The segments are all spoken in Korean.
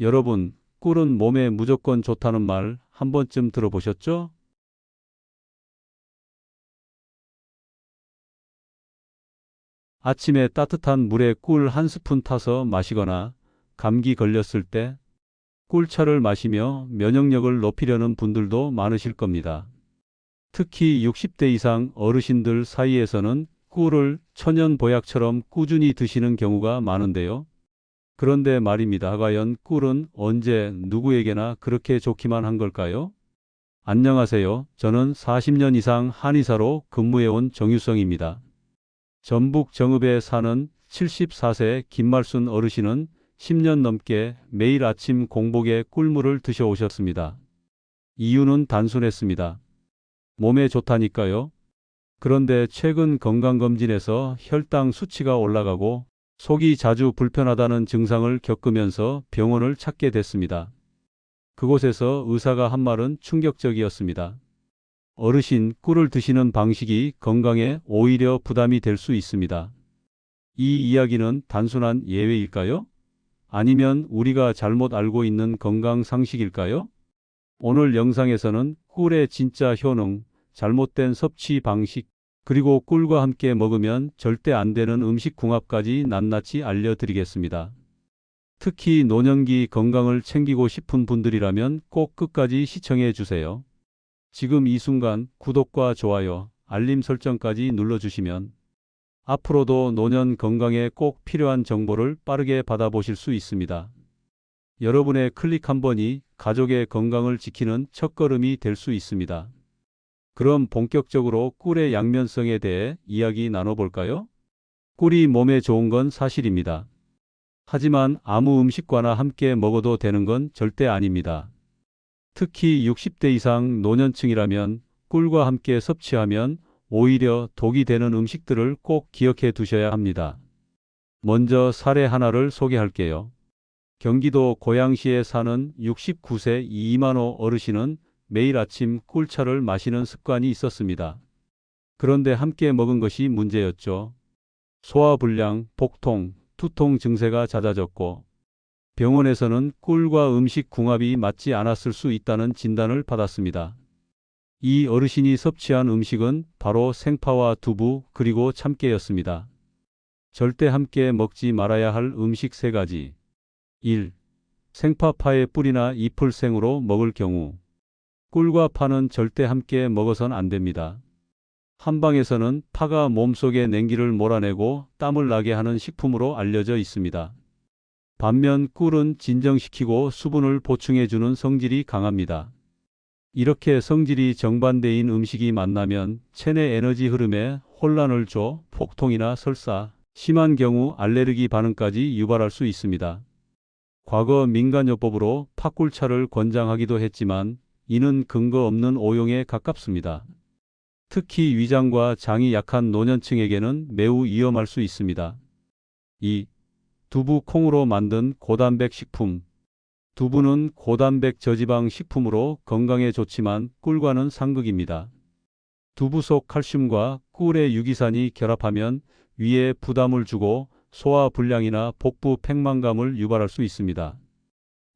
여러분, 꿀은 몸에 무조건 좋다는 말 한 번쯤 들어보셨죠? 아침에 따뜻한 물에 꿀 한 스푼 타서 마시거나 감기 걸렸을 때 꿀차를 마시며 면역력을 높이려는 분들도 많으실 겁니다. 특히 60대 이상 어르신들 사이에서는 꿀을 천연 보약처럼 꾸준히 드시는 경우가 많은데요. 그런데 말입니다. 과연 꿀은 언제 누구에게나 그렇게 좋기만 한 걸까요? 안녕하세요. 저는 40년 이상 한의사로 근무해온 정유성입니다. 전북 정읍에 사는 74세 김말순 어르신은 10년 넘게 매일 아침 공복에 꿀물을 드셔오셨습니다. 이유는 단순했습니다. 몸에 좋다니까요. 그런데 최근 건강검진에서 혈당 수치가 올라가고 속이 자주 불편하다는 증상을 겪으면서 병원을 찾게 됐습니다. 그곳에서 의사가 한 말은 충격적이었습니다. 어르신 꿀을 드시는 방식이 건강에 오히려 부담이 될 수 있습니다. 이 이야기는 단순한 예외일까요? 아니면 우리가 잘못 알고 있는 건강 상식일까요? 오늘 영상에서는 꿀의 진짜 효능, 잘못된 섭취 방식, 그리고 꿀과 함께 먹으면 절대 안 되는 음식 궁합까지 낱낱이 알려드리겠습니다. 특히 노년기 건강을 챙기고 싶은 분들이라면 꼭 끝까지 시청해 주세요. 지금 이 순간 구독과 좋아요, 알림 설정까지 눌러주시면 앞으로도 노년 건강에 꼭 필요한 정보를 빠르게 받아보실 수 있습니다. 여러분의 클릭 한 번이 가족의 건강을 지키는 첫걸음이 될 수 있습니다. 그럼 본격적으로 꿀의 양면성에 대해 이야기 나눠볼까요? 꿀이 몸에 좋은 건 사실입니다. 하지만 아무 음식과나 함께 먹어도 되는 건 절대 아닙니다. 특히 60대 이상 노년층이라면 꿀과 함께 섭취하면 오히려 독이 되는 음식들을 꼭 기억해 두셔야 합니다. 먼저 사례 하나를 소개할게요. 경기도 고양시에 사는 69세 이만호 어르신은 매일 아침 꿀차를 마시는 습관이 있었습니다. 그런데 함께 먹은 것이 문제였죠. 소화불량, 복통, 두통 증세가 잦아졌고 병원에서는 꿀과 음식 궁합이 맞지 않았을 수 있다는 진단을 받았습니다. 이 어르신이 섭취한 음식은 바로 생파와 두부 그리고 참깨였습니다. 절대 함께 먹지 말아야 할 음식 세 가지. 1. 생파파의 뿌리나 잎을 생으로 먹을 경우 꿀과 파는 절대 함께 먹어선 안 됩니다. 한방에서는 파가 몸속의 냉기를 몰아내고 땀을 나게 하는 식품으로 알려져 있습니다. 반면 꿀은 진정시키고 수분을 보충해주는 성질이 강합니다. 이렇게 성질이 정반대인 음식이 만나면 체내 에너지 흐름에 혼란을 줘 폭통이나 설사, 심한 경우 알레르기 반응까지 유발할 수 있습니다. 과거 민간요법으로 팥꿀차를 권장하기도 했지만 이는 근거 없는 오용에 가깝습니다. 특히 위장과 장이 약한 노년층에게는 매우 위험할 수 있습니다. 2. 두부 콩으로 만든 고단백 식품. 두부는 고단백 저지방 식품으로 건강에 좋지만 꿀과는 상극입니다. 두부 속 칼슘과 꿀의 유기산이 결합하면 위에 부담을 주고 소화 불량이나 복부 팽만감을 유발할 수 있습니다.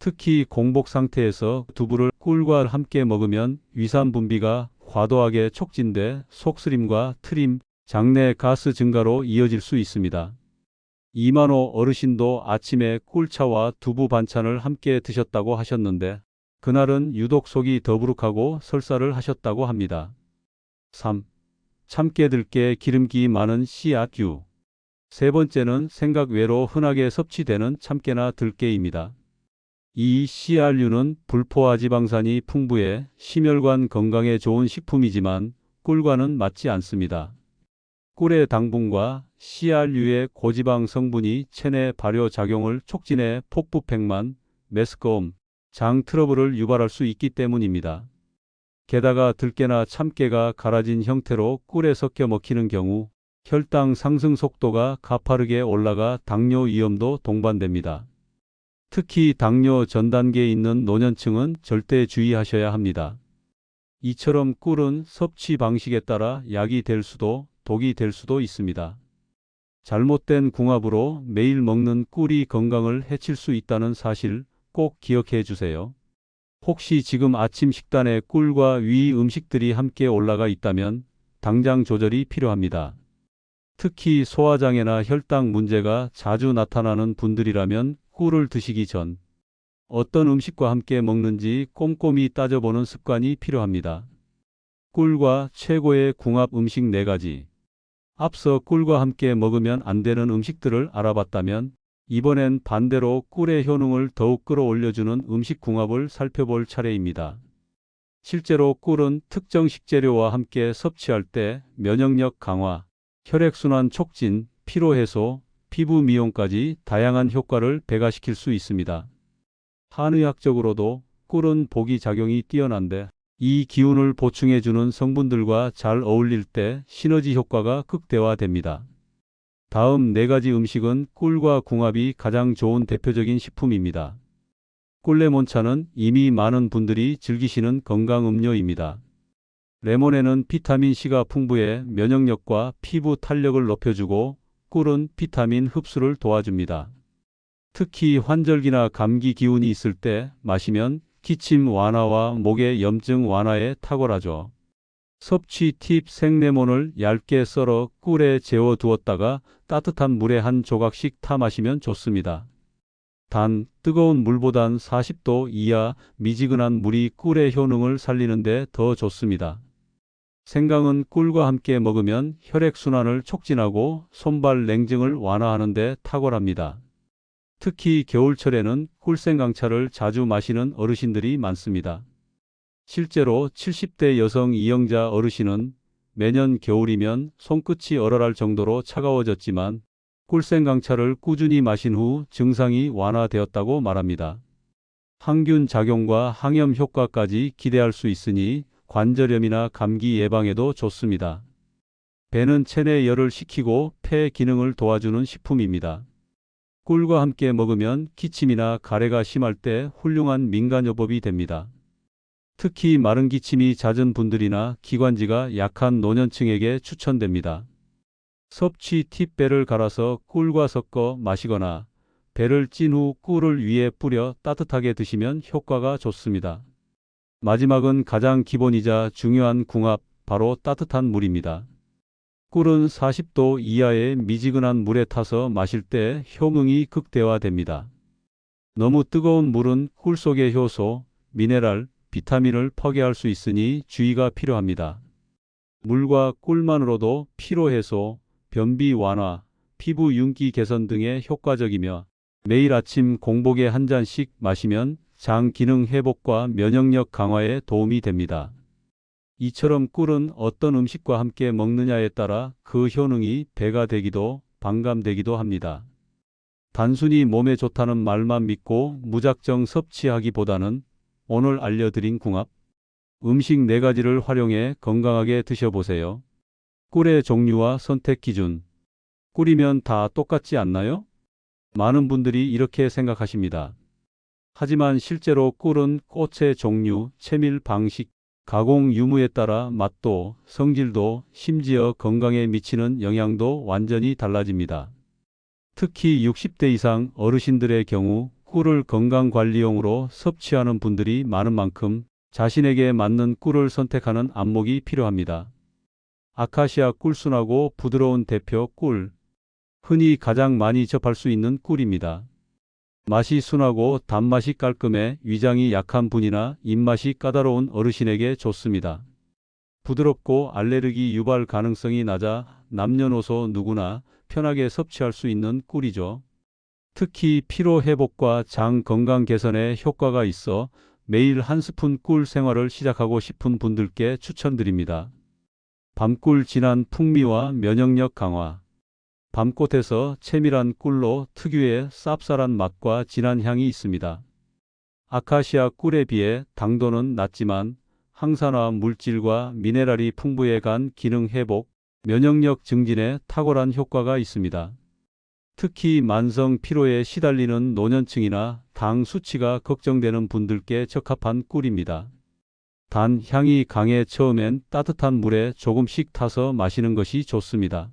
특히 공복 상태에서 두부를 꿀과 함께 먹으면 위산 분비가 과도하게 촉진돼 속쓰림과 트림, 장내 가스 증가로 이어질 수 있습니다. 이만호 어르신도 아침에 꿀차와 두부 반찬을 함께 드셨다고 하셨는데 그날은 유독 속이 더부룩하고 설사를 하셨다고 합니다. 3. 참깨 들깨 기름기 많은 씨앗유 세 번째는 생각 외로 흔하게 섭취되는 참깨나 들깨입니다. 이 씨알류는 불포화 지방산이 풍부해 심혈관 건강에 좋은 식품이지만 꿀과는 맞지 않습니다. 꿀의 당분과 씨알류의 고지방 성분이 체내 발효 작용을 촉진해 폭부팽만, 메스꺼움, 장 트러블을 유발할 수 있기 때문입니다. 게다가 들깨나 참깨가 갈아진 형태로 꿀에 섞여 먹히는 경우 혈당 상승 속도가 가파르게 올라가 당뇨 위험도 동반됩니다. 특히 당뇨 전 단계에 있는 노년층은 절대 주의하셔야 합니다. 이처럼 꿀은 섭취 방식에 따라 약이 될 수도 독이 될 수도 있습니다. 잘못된 궁합으로 매일 먹는 꿀이 건강을 해칠 수 있다는 사실 꼭 기억해 주세요. 혹시 지금 아침 식단에 꿀과 위 음식들이 함께 올라가 있다면 당장 조절이 필요합니다. 특히 소화장애나 혈당 문제가 자주 나타나는 분들이라면 꿀을 드시기 전 어떤 음식과 함께 먹는지 꼼꼼히 따져보는 습관이 필요합니다. 꿀과 최고의 궁합 음식 4가지. 앞서 꿀과 함께 먹으면 안 되는 음식들을 알아봤다면 이번엔 반대로 꿀의 효능을 더욱 끌어올려주는 음식 궁합을 살펴볼 차례입니다. 실제로 꿀은 특정 식재료와 함께 섭취할 때 면역력 강화, 혈액순환 촉진, 피로 해소, 피부 미용까지 다양한 효과를 배가시킬 수 있습니다. 한의학적으로도 꿀은 복이 작용이 뛰어난데 이 기운을 보충해주는 성분들과 잘 어울릴 때 시너지 효과가 극대화됩니다. 다음 네 가지 음식은 꿀과 궁합이 가장 좋은 대표적인 식품입니다. 꿀레몬차는 이미 많은 분들이 즐기시는 건강 음료입니다. 레몬에는 비타민C가 풍부해 면역력과 피부 탄력을 높여주고 꿀은 비타민 흡수를 도와줍니다. 특히 환절기나 감기 기운이 있을 때 마시면 기침 완화와 목의 염증 완화에 탁월하죠. 섭취 팁 생레몬을 얇게 썰어 꿀에 재워 두었다가 따뜻한 물에 한 조각씩 타 마시면 좋습니다. 단, 뜨거운 물보단 40도 이하 미지근한 물이 꿀의 효능을 살리는데 더 좋습니다. 생강은 꿀과 함께 먹으면 혈액순환을 촉진하고 손발 냉증을 완화하는 데 탁월합니다. 특히 겨울철에는 꿀생강차를 자주 마시는 어르신들이 많습니다. 실제로 70대 여성 이영자 어르신은 매년 겨울이면 손끝이 얼얼할 정도로 차가워졌지만 꿀생강차를 꾸준히 마신 후 증상이 완화되었다고 말합니다. 항균 작용과 항염 효과까지 기대할 수 있으니 관절염이나 감기 예방에도 좋습니다. 배는 체내 열을 식히고 폐 기능을 도와주는 식품입니다. 꿀과 함께 먹으면 기침이나 가래가 심할 때 훌륭한 민간요법이 됩니다. 특히 마른 기침이 잦은 분들이나 기관지가 약한 노년층에게 추천됩니다. 섭취 팁 배를 갈아서 꿀과 섞어 마시거나 배를 찐 후 꿀을 위에 뿌려 따뜻하게 드시면 효과가 좋습니다. 마지막은 가장 기본이자 중요한 궁합, 바로 따뜻한 물입니다. 꿀은 40도 이하의 미지근한 물에 타서 마실 때 효능이 극대화됩니다. 너무 뜨거운 물은 꿀 속의 효소, 미네랄, 비타민을 파괴할 수 있으니 주의가 필요합니다. 물과 꿀만으로도 피로 해소, 변비 완화, 피부 윤기 개선 등에 효과적이며 매일 아침 공복에 한 잔씩 마시면 장 기능 회복과 면역력 강화에 도움이 됩니다. 이처럼 꿀은 어떤 음식과 함께 먹느냐에 따라 그 효능이 배가 되기도 반감되기도 합니다. 단순히 몸에 좋다는 말만 믿고 무작정 섭취하기보다는 오늘 알려드린 궁합, 음식 네 가지를 활용해 건강하게 드셔보세요. 꿀의 종류와 선택 기준. 꿀이면 다 똑같지 않나요? 많은 분들이 이렇게 생각하십니다. 하지만 실제로 꿀은 꽃의 종류, 채밀 방식, 가공 유무에 따라 맛도, 성질도, 심지어 건강에 미치는 영향도 완전히 달라집니다. 특히 60대 이상 어르신들의 경우 꿀을 건강관리용으로 섭취하는 분들이 많은 만큼 자신에게 맞는 꿀을 선택하는 안목이 필요합니다. 아카시아 꿀순하고 부드러운 대표 꿀. 흔히 가장 많이 접할 수 있는 꿀입니다. 맛이 순하고 단맛이 깔끔해 위장이 약한 분이나 입맛이 까다로운 어르신에게 좋습니다. 부드럽고 알레르기 유발 가능성이 낮아 남녀노소 누구나 편하게 섭취할 수 있는 꿀이죠. 특히 피로 회복과 장 건강 개선에 효과가 있어 매일 한 스푼 꿀 생활을 시작하고 싶은 분들께 추천드립니다. 밤꿀 진한 풍미와 면역력 강화. 밤꽃에서 채밀한 꿀로 특유의 쌉쌀한 맛과 진한 향이 있습니다. 아카시아 꿀에 비해 당도는 낮지만 항산화 물질과 미네랄이 풍부해 간 기능 회복, 면역력 증진에 탁월한 효과가 있습니다. 특히 만성 피로에 시달리는 노년층이나 당 수치가 걱정되는 분들께 적합한 꿀입니다. 단 향이 강해 처음엔 따뜻한 물에 조금씩 타서 마시는 것이 좋습니다.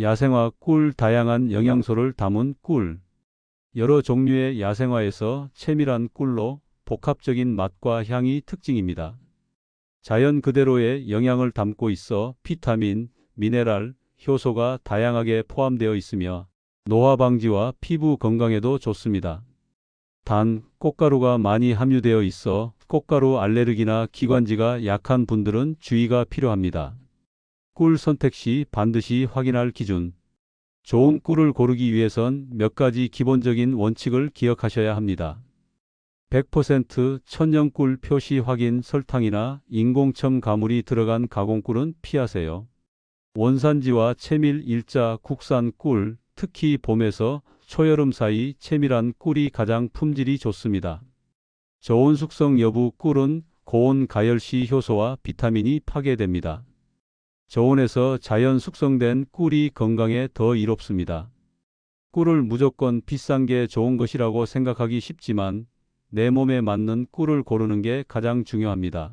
야생화 꿀 다양한 영양소를 담은 꿀. 여러 종류의 야생화에서 채밀한 꿀로 복합적인 맛과 향이 특징입니다. 자연 그대로의 영양을 담고 있어 비타민, 미네랄, 효소가 다양하게 포함되어 있으며 노화 방지와 피부 건강에도 좋습니다. 단, 꽃가루가 많이 함유되어 있어 꽃가루 알레르기나 기관지가 약한 분들은 주의가 필요합니다. 꿀 선택 시 반드시 확인할 기준. 좋은 꿀을 고르기 위해선 몇 가지 기본적인 원칙을 기억하셔야 합니다. 100% 천연 꿀 표시 확인 설탕이나 인공첨 가물이 들어간 가공꿀은 피하세요. 원산지와 채밀 일자 국산 꿀, 특히 봄에서 초여름 사이 채밀한 꿀이 가장 품질이 좋습니다. 저온 숙성 여부 꿀은 고온 가열 시 효소와 비타민이 파괴됩니다. 저온에서 자연 숙성된 꿀이 건강에 더 이롭습니다. 꿀을 무조건 비싼 게 좋은 것이라고 생각하기 쉽지만 내 몸에 맞는 꿀을 고르는 게 가장 중요합니다.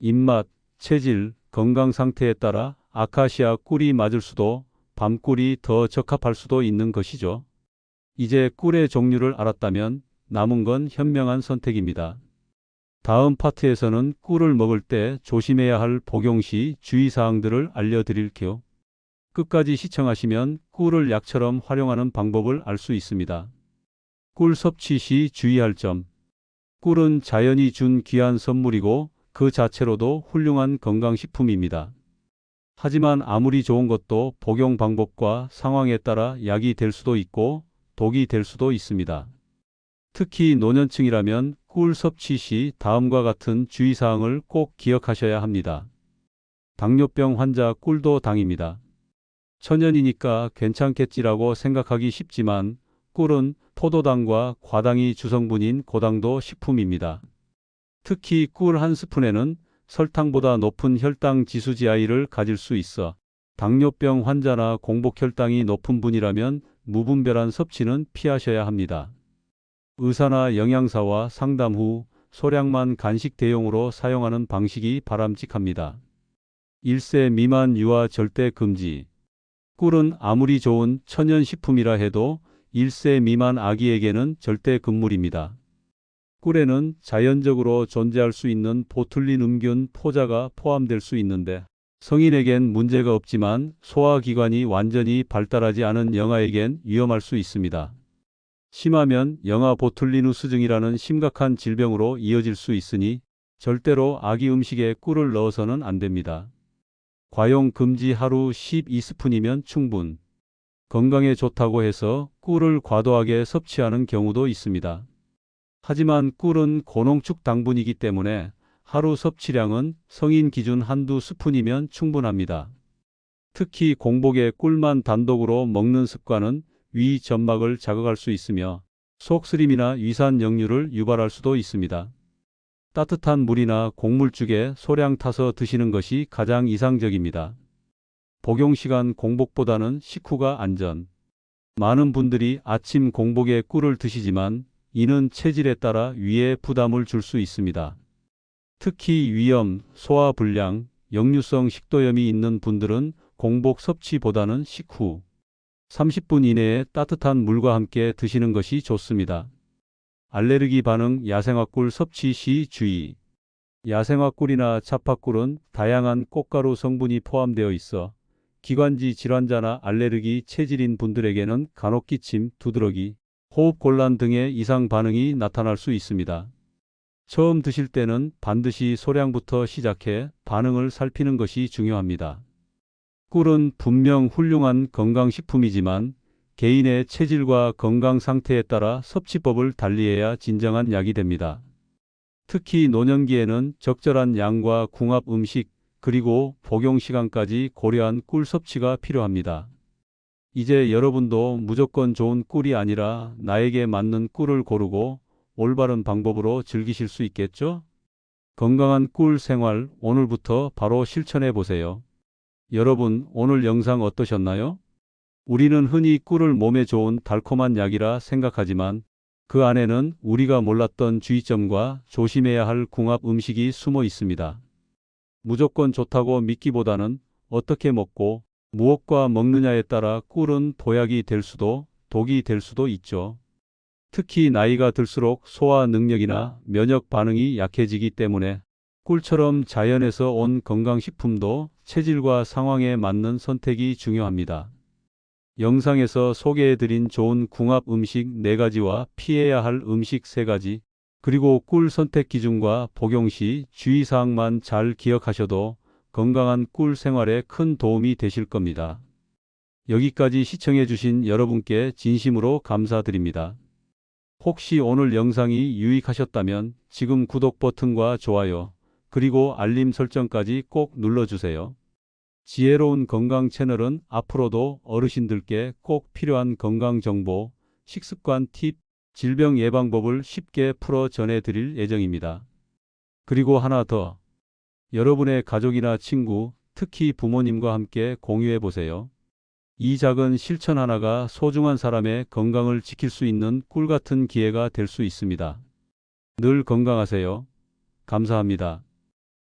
입맛, 체질, 건강 상태에 따라 아카시아 꿀이 맞을 수도 밤꿀이 더 적합할 수도 있는 것이죠. 이제 꿀의 종류를 알았다면 남은 건 현명한 선택입니다. 다음 파트에서는 꿀을 먹을 때 조심해야 할 복용 시 주의사항들을 알려드릴게요. 끝까지 시청하시면 꿀을 약처럼 활용하는 방법을 알 수 있습니다. 꿀 섭취 시 주의할 점. 꿀은 자연이 준 귀한 선물이고 그 자체로도 훌륭한 건강식품입니다. 하지만 아무리 좋은 것도 복용 방법과 상황에 따라 약이 될 수도 있고 독이 될 수도 있습니다. 특히 노년층이라면 꿀 섭취 시 다음과 같은 주의사항을 꼭 기억하셔야 합니다. 당뇨병 환자 꿀도 당입니다. 천연이니까 괜찮겠지라고 생각하기 쉽지만 꿀은 포도당과 과당이 주성분인 고당도 식품입니다. 특히 꿀 한 스푼에는 설탕보다 높은 혈당 지수 GI를 가질 수 있어 당뇨병 환자나 공복혈당이 높은 분이라면 무분별한 섭취는 피하셔야 합니다. 의사나 영양사와 상담 후 소량만 간식 대용으로 사용하는 방식이 바람직합니다. 1세 미만 유아 절대 금지. 꿀은 아무리 좋은 천연식품이라 해도 1세 미만 아기에게는 절대 금물입니다. 꿀에는 자연적으로 존재할 수 있는 보툴린 음균 포자가 포함될 수 있는데 성인에겐 문제가 없지만 소화기관이 완전히 발달하지 않은 영아에겐 위험할 수 있습니다. 심하면 영아 보툴리누스 증이라는 심각한 질병으로 이어질 수 있으니 절대로 아기 음식에 꿀을 넣어서는 안 됩니다. 과용 금지 하루 12스푼이면 충분. 건강에 좋다고 해서 꿀을 과도하게 섭취하는 경우도 있습니다. 하지만 꿀은 고농축 당분이기 때문에 하루 섭취량은 성인 기준 한두 스푼이면 충분합니다. 특히 공복에 꿀만 단독으로 먹는 습관은 위 점막을 자극할 수 있으며 속쓰림이나 위산 역류를 유발할 수도 있습니다. 따뜻한 물이나 곡물죽에 소량 타서 드시는 것이 가장 이상적입니다. 복용 시간 공복보다는 식후가 안전. 많은 분들이 아침 공복에 꿀을 드시지만 이는 체질에 따라 위에 부담을 줄 수 있습니다. 특히 위염, 소화불량, 역류성 식도염이 있는 분들은 공복 섭취보다는 식후 30분 이내에 따뜻한 물과 함께 드시는 것이 좋습니다. 알레르기 반응 야생화꿀 섭취 시 주의. 야생화꿀이나 차파꿀은 다양한 꽃가루 성분이 포함되어 있어 기관지 질환자나 알레르기 체질인 분들에게는 간혹 기침, 두드러기, 호흡곤란 등의 이상 반응이 나타날 수 있습니다. 처음 드실 때는 반드시 소량부터 시작해 반응을 살피는 것이 중요합니다. 꿀은 분명 훌륭한 건강식품이지만 개인의 체질과 건강 상태에 따라 섭취법을 달리해야 진정한 약이 됩니다. 특히 노년기에는 적절한 양과 궁합 음식 그리고 복용 시간까지 고려한 꿀 섭취가 필요합니다. 이제 여러분도 무조건 좋은 꿀이 아니라 나에게 맞는 꿀을 고르고 올바른 방법으로 즐기실 수 있겠죠? 건강한 꿀 생활 오늘부터 바로 실천해 보세요. 여러분, 오늘 영상 어떠셨나요? 우리는 흔히 꿀을 몸에 좋은 달콤한 약이라 생각하지만 그 안에는 우리가 몰랐던 주의점과 조심해야 할 궁합 음식이 숨어 있습니다. 무조건 좋다고 믿기보다는 어떻게 먹고 무엇과 먹느냐에 따라 꿀은 보약이 될 수도 독이 될 수도 있죠. 특히 나이가 들수록 소화 능력이나 면역 반응이 약해지기 때문에 꿀처럼 자연에서 온 건강식품도 체질과 상황에 맞는 선택이 중요합니다. 영상에서 소개해드린 좋은 궁합 음식 4가지와 피해야 할 음식 3가지, 그리고 꿀 선택 기준과 복용 시 주의사항만 잘 기억하셔도 건강한 꿀 생활에 큰 도움이 되실 겁니다. 여기까지 시청해주신 여러분께 진심으로 감사드립니다. 혹시 오늘 영상이 유익하셨다면 지금 구독 버튼과 좋아요, 그리고 알림 설정까지 꼭 눌러주세요. 지혜로운 건강 채널은 앞으로도 어르신들께 꼭 필요한 건강 정보, 식습관 팁, 질병 예방법을 쉽게 풀어 전해드릴 예정입니다. 그리고 하나 더. 여러분의 가족이나 친구, 특히 부모님과 함께 공유해 보세요. 이 작은 실천 하나가 소중한 사람의 건강을 지킬 수 있는 꿀 같은 기회가 될 수 있습니다. 늘 건강하세요. 감사합니다.